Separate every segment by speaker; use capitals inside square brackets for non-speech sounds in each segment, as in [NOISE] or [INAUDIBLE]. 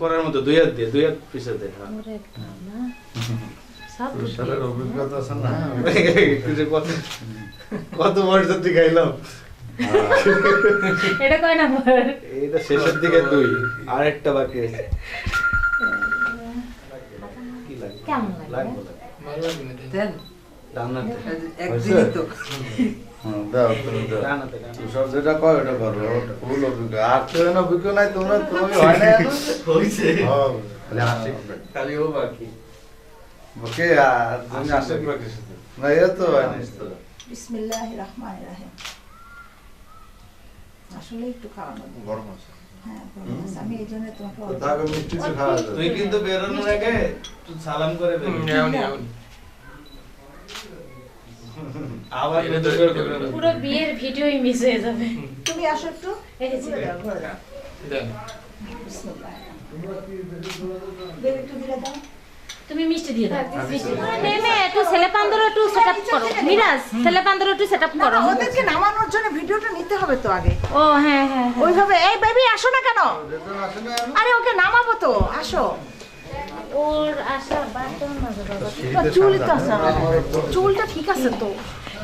Speaker 1: পরের মতো দুই হাত দিয়ে দুই হাত হ্যাঁ। অভিজ্ঞতা আছে না? কত কত বয়স থেকে খাইলাম
Speaker 2: এটা কয় নাম্বার?
Speaker 1: শেষের দিকে দুই আরেকটা বাকি আছে। কি লাগে?
Speaker 2: কেমন লাগে?
Speaker 3: ভালো না?
Speaker 4: হ্যাঁ, তুষার যেটা কয় ওটা করো। ওটা অভিজ্ঞ আর তো অভিজ্ঞ নাই তোমরা তোমাকে হয় না এত? হ্যাঁ, খালি
Speaker 1: ও বাকি।
Speaker 4: ওকে আর তুমি আশিক না এ তো হয় না।
Speaker 5: বিসমিল্লাহ রহমান রাহিম। আসলে একটু খাওয়ানো
Speaker 4: গরম আছে।
Speaker 5: হ্যাঁ গরম আছে। আমি এই জন্য তোমাকে
Speaker 4: তো
Speaker 5: অল্প-
Speaker 4: তাকে মিষ্টি কিছু খাওয়া যাবে।
Speaker 1: তুই কিন্তু বেরোনোর আগে সালাম করে আবার
Speaker 2: পুরো বিয়ের ভিডিওই মিস হয়ে যাবে।
Speaker 5: তুমি আসো একটু।
Speaker 2: এই যে।
Speaker 5: ঘুরে দাও,
Speaker 2: তুমি মিষ্টি দিয়ে দাও। নে নে একটু ছেলে পান্দর একটু সেটআপ করো। মিরাজ ছেলে পান্দর একটু সেটআপ করো।
Speaker 5: ওদেরকে নামানোর জন্য ভিডিওটা নিতে হবে তো আগে।
Speaker 2: ও হ্যাঁ হ্যাঁ হ্যাঁ।
Speaker 5: ওইভাবে এই বেবি আসো না কেন? আরে ওকে নামাবো তো আসো।
Speaker 2: ওর আশা দাও না বাবা।
Speaker 5: চুল তো আছে চুলটা ঠিক আছে তো।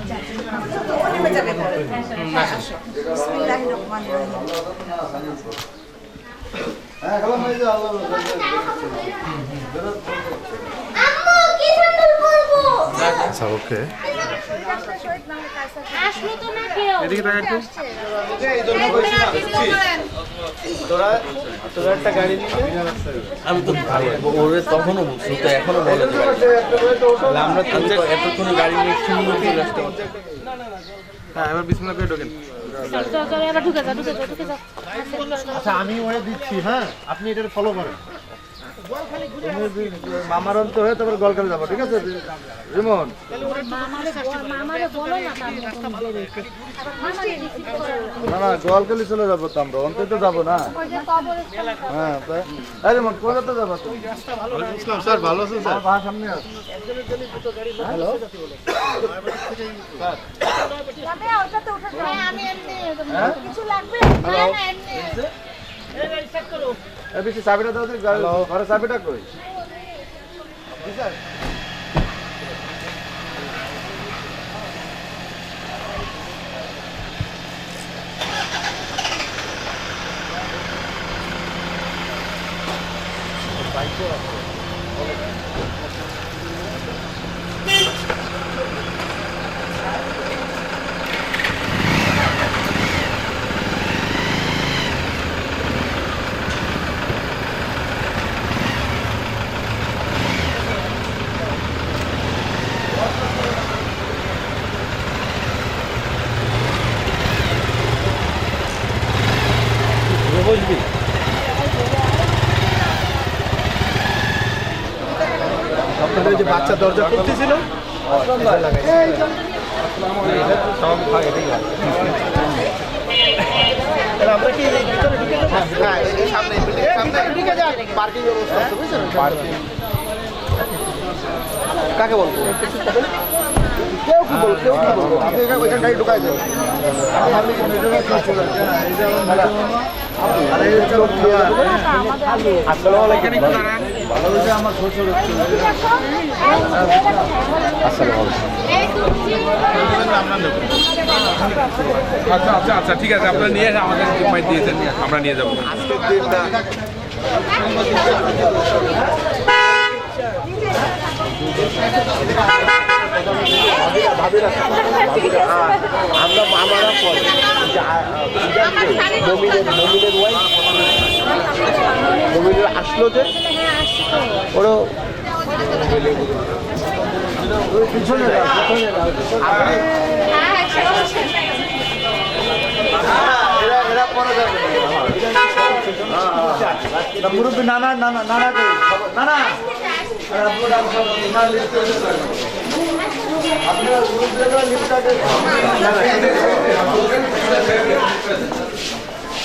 Speaker 5: হ্যাঁ।
Speaker 4: হ্যাঁ খালাম এই যে আল্লাহ আচ্ছা ওকে
Speaker 2: আসলো তো না কেউ
Speaker 3: এদিকে তাকা একটু
Speaker 1: এই জন্য কইছিলাম তোরা তোরা একটা গাড়ি
Speaker 6: আমি তো ওরে তখনও তো এখনও বলে দিই।
Speaker 1: তাহলে আমরা তো
Speaker 6: এতক্ষণ গাড়ি নিয়ে
Speaker 3: হ্যাঁ এবার বিসমিল্লাহ করে ঢোকেন
Speaker 4: আচ্ছা আমি ওরে দিচ্ছি হ্যাঁ? আপনি এটা ফলো করেন। মামার অন্ত হয়ে তারপর গল করে যাব ঠিক আছে? রিমন?
Speaker 2: মামারে বল- মামারে বলো না।
Speaker 4: না না গোয়ালকালি চলে যাব তো আমরা অন্তে তো যাব না। হ্যাঁ তাই? রিমন কোথায় তো যাব
Speaker 3: স্যার ভালো আছেন স্যার?
Speaker 4: আমার সামনে আছে হ্যালো?
Speaker 5: ওটাতে উঠে যাও।
Speaker 4: হ্যাঁ
Speaker 5: কিছু লাগবে?
Speaker 4: এই বেশি চাবিটা দাও ঘরে চাবিটা কই?
Speaker 1: আপনাদের যে বাচ্চা দরজা ভাগ। তাহলে আমরা কি ভিতরে ঢুকে হ্যাঁ, সামনে, ঢুকে যাক। পার্কিং ব্যবস্থা বুঝছেন? পার্কিং। কাকে বলব কেউ কি বলব কেউ কি বলব আপনি এখানে ওইখানে গাড়ি ঢুকাই দেবেন
Speaker 4: আমি
Speaker 1: আসসালামু আলাইকুম
Speaker 3: আচ্ছা আচ্ছা আচ্ছা ঠিক আছে আপনারা নিয়ে এসে আমাদের মাই দিয়েছেন আমরা নিয়ে যাব।
Speaker 1: আমরা মামারা পরে মমিনের মমিনের ওয়াইফ মমিনের আসলো যে? ওরও
Speaker 4: পিছনে মুরব্বী নানা নানা নানা নানা! আপনার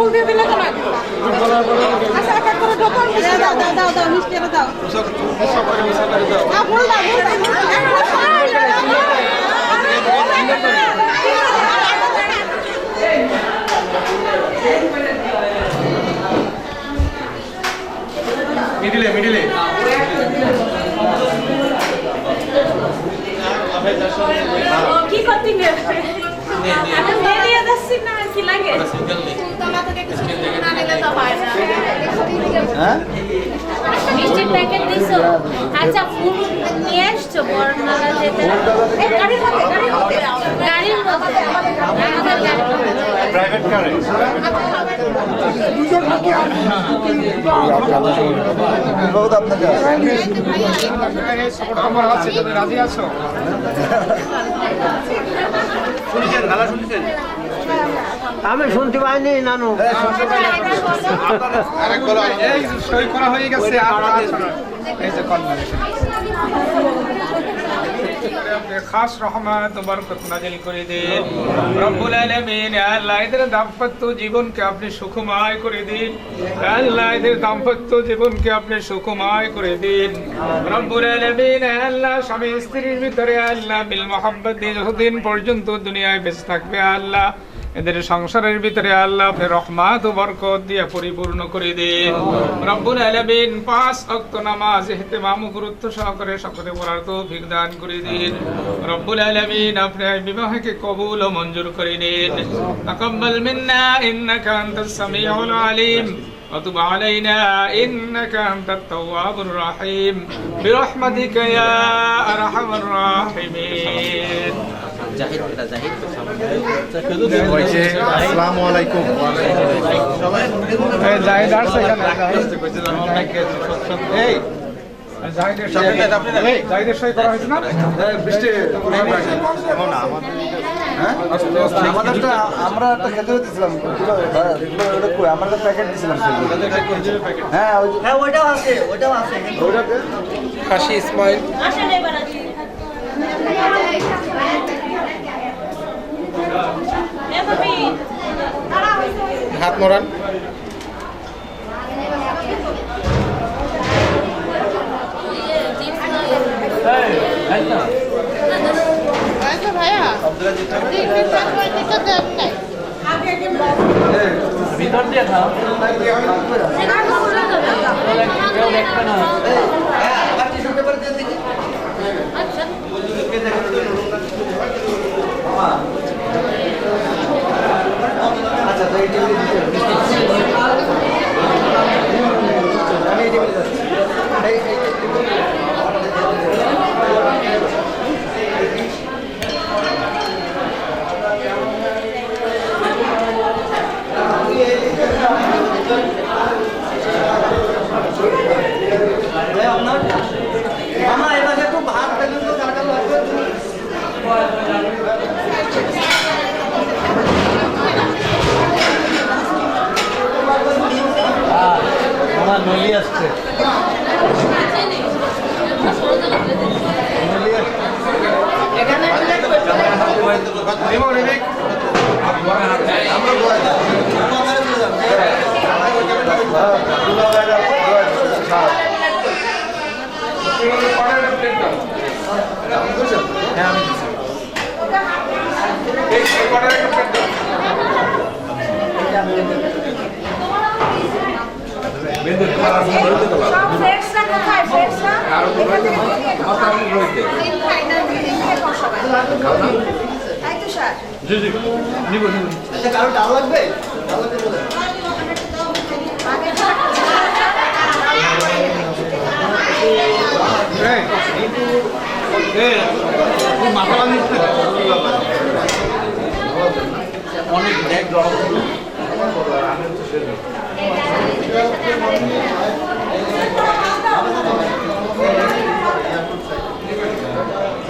Speaker 5: ফুল দিয়ে দিলে কেন? আচ্ছা এক এক করে ঢোকান দাও দাও। দাও দাও মিষ্টি দাও। ফুল দাও ফুল দাও
Speaker 3: মিডিলে মিডিলে।
Speaker 2: কি করতে লাগে?
Speaker 4: হ্যাঁ
Speaker 2: মিষ্টির প্যাকেট দিছো? আচ্ছা ফুল নিয়ে আসছো বর্ণমালা যেতে গাড়ির মধ্যে গাড়ির মধ্যে। গাড়ির মধ্যে। আমাদের গাড়ির মধ্যে।
Speaker 4: বহুত আপনাকে [LAUGHS]
Speaker 1: আমি শুনতে পাইনি নানু।
Speaker 3: করা হয়ে গেছে আর এই যে কন্যা দাম্পত্য জীবনকে আপনি করে দিন। দাম্পত্য জীবনকে আপনি করে দিন। আল্লাহ স্বামী স্ত্রীর ভিতরে আল্লাহ বিল মোহাম্মদ দিন যতদিন পর্যন্ত দুনিয়ায় বেঁচে থাকবে। আল্লাহ এদের সংসারের ভিতরে আল্লাহ আপনি রহমাত ও বরকত দিয়ে পরিপূর্ণ করে দিন রব্বুল আলামিন পাঁচ ওয়াক্ত নামাজ ইহতিমাম ও গুরুত্ব সহকারে সকলে পড়ার তৌফিক দান করে দিন রব্বুল আলামিন আপনি এই বিবাহকে কবুল ও মঞ্জুর করে নিন তাকাব্বাল মিন্না ইন্নাকা আনতাস সামিউল আলিম وتب علينا إنك أنت التواب الرحيم برحمتك يا أرحم الراحمين
Speaker 6: জাহিদ এটা জাহিদ
Speaker 4: আসসালামু আলাইকুম।
Speaker 3: জাহিদ আসছে এই। জাহিদের সই এই, জাহিদের সই করা হয়েছে না?
Speaker 4: বৃষ্টি হ্যাঁ আমরা একটা খেতে দিয়েছিলাম আমরা একটা প্যাকেট দিয়েছিলাম হ্যাঁ
Speaker 1: হ্যাঁ ওইটাও আছে ওইটাও আছে
Speaker 3: ইসমাইল
Speaker 2: আসেন এবার আছি এ ভাবি
Speaker 3: হাত মরান
Speaker 6: ভিতর দিয়ে খাও কেউ দেখবে না
Speaker 2: আচ্ছা
Speaker 4: আচ্ছা তো এই টেবিলে দিতে হবে। আমি এই টেবিলে যাচ্ছি এই এই
Speaker 1: মামা এবার একটু ভাত পেলেন তো কাটা লাগবে
Speaker 6: আমার নলি আসছে
Speaker 5: সব ফ্রেন্ডসরা কোথায় ফ্রেন্ডসরা এখান থেকে নিয়ে খাও সবাই তাই তো স্যার
Speaker 4: আচ্ছা কারও ডাল লাগবে
Speaker 6: অনেক ব্যাগ জড়ো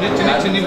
Speaker 3: নিচ্ছি
Speaker 5: আচ্ছা নিব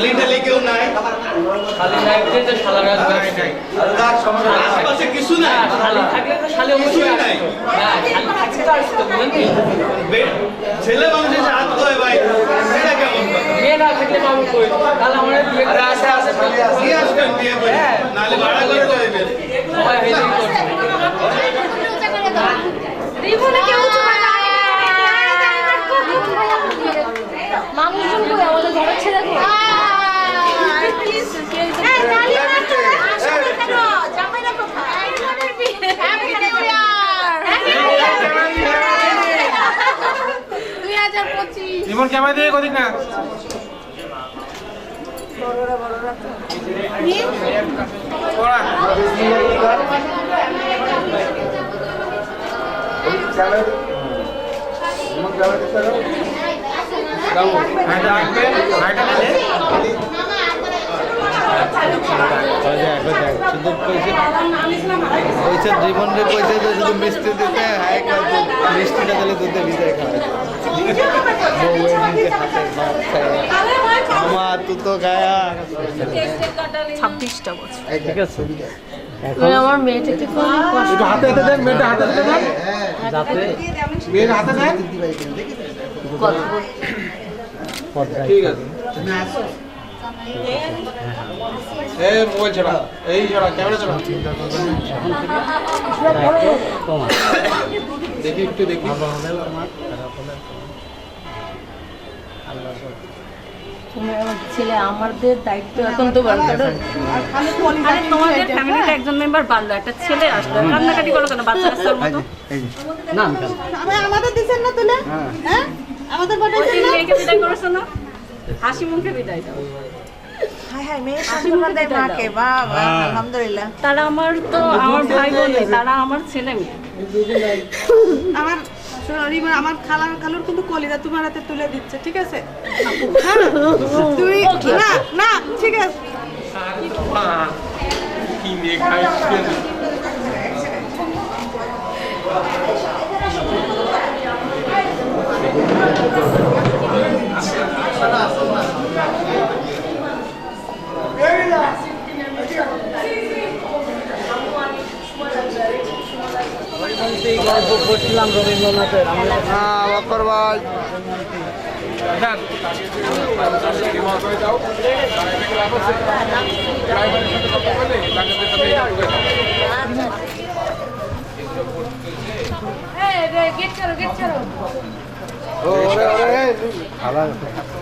Speaker 7: টালি কেউ নাই।
Speaker 1: খালি তো
Speaker 7: আশেপাশে কিছু নাই।
Speaker 1: শালি থাকলে তো শালি অবশ্যই আসতো। শালি থাকছে তো আসতো বুঝলি
Speaker 7: ছেলে মানুষ এসে হাত করে ভাই। এটা কেমন কথা?
Speaker 1: মেয়ে না থাকলে মামু কই? তাহলে আমার বিয়ে করে আসে আসে
Speaker 7: নিয়ে আসবেন বিয়ে করে।
Speaker 1: হ্যাঁ।
Speaker 7: ভাড়া করে
Speaker 1: সবাই
Speaker 2: কেউ না। মানুষজন কই আমাদের ঘরের ছেলে কই?
Speaker 5: জীবন ক্যামেরা দিয়ে কদিক না। ওরা হাইটা আসবে হাইটা নিলে
Speaker 4: কইছে জীবনরে কইছে যে শুধু মিষ্টি দিতে হাই কাজ মিষ্টিটা দিলে দুধে ভিজায় খাওয়া বউয়ের নিজে হাতে ভাত খায় তো গায়া।
Speaker 8: ছাব্বিশটা বছর।
Speaker 4: ঠিক আছে।
Speaker 8: আমার মেয়েটাকে খুব
Speaker 5: হাতে হাতে দেন মেয়েটা হাতে হাতে দেন।
Speaker 1: যাতে
Speaker 5: মেয়ের হাতে দেন। ঠিক আছে। এই মোবাইল ছাড়া এই ছাড়া ক্যামেরা ছাড়া দেখি একটু দেখি।
Speaker 8: তুমি ছেলে আমাদের দায়িত্ব এখন তো
Speaker 9: আরে তোমাদের ফ্যামিলিতে একজন মেম্বার বাড়লো একটা ছেলে আসলো। কান্নাকাটি কেন বাচ্চা কাচ্চার মতো
Speaker 8: আমাদের দিছেন না তুলে? হ্যাঁ। আমাদের
Speaker 9: ওই যে বিদায় করেছ না? হাসি মুখে বিদায় দাও।
Speaker 8: হাই মেয়ে সান্ত্বনা দেয় মাকে। বাবা আলহামদুলিল্লাহ।
Speaker 9: তারা আমার তো আমার ভাই বোন তারা আমার ছেলে মেয়ে।
Speaker 8: আমার রিমা, আমার খালার খালুর কিন্তু কলিদা তোমার হাতে তুলে দিচ্ছে ঠিক আছে? হ্যাঁ? তুই না না ঠিক আছে।
Speaker 5: কি নিয়ে খাইছেন
Speaker 1: গল্প করছিলাম রবীন্দ্রনাথের আমাদের
Speaker 4: হ্যাঁ বকর ভাই
Speaker 5: দেন দাও ড্রাইভারের সাথে কথা বলে ডাক্তারদের সাথে এটা করে দাও।
Speaker 2: এই, রে, গেট ছাড়ো, গেট
Speaker 4: ও ওরে ওরে ভালো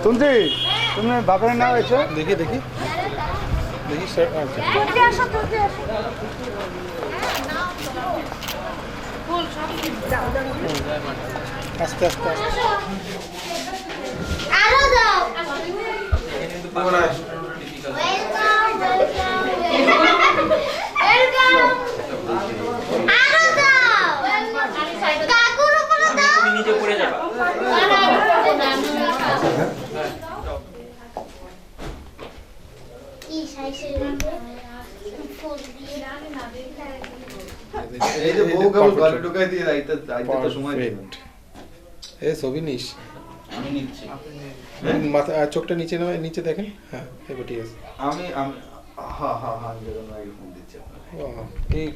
Speaker 4: শুনছি তুমি বাপের নাম হয়েছে দেখি দেখি। দেখি স্যার
Speaker 2: আসো, আসো।
Speaker 4: আস্তে আস্তে
Speaker 2: আরও দাও। Welcome. আরও দাও। কাকুর উপরে দাও।
Speaker 1: নিজে পড়ে যাবে
Speaker 2: কি সাইজের ফুল দিয়ে
Speaker 4: এই যে বউ কেবল গলে ঢুকাই দিয়ে আইতে আইতে তো সময়
Speaker 10: এ ছবি নিস
Speaker 1: আমি নিচ্ছি।
Speaker 10: মাথা চোখটা নিচে নামে নিচে দেখেন। হ্যাঁ এবার ঠিক আছে।
Speaker 4: আমি আমি হ্যাঁ হ্যাঁ হ্যাঁ
Speaker 10: এই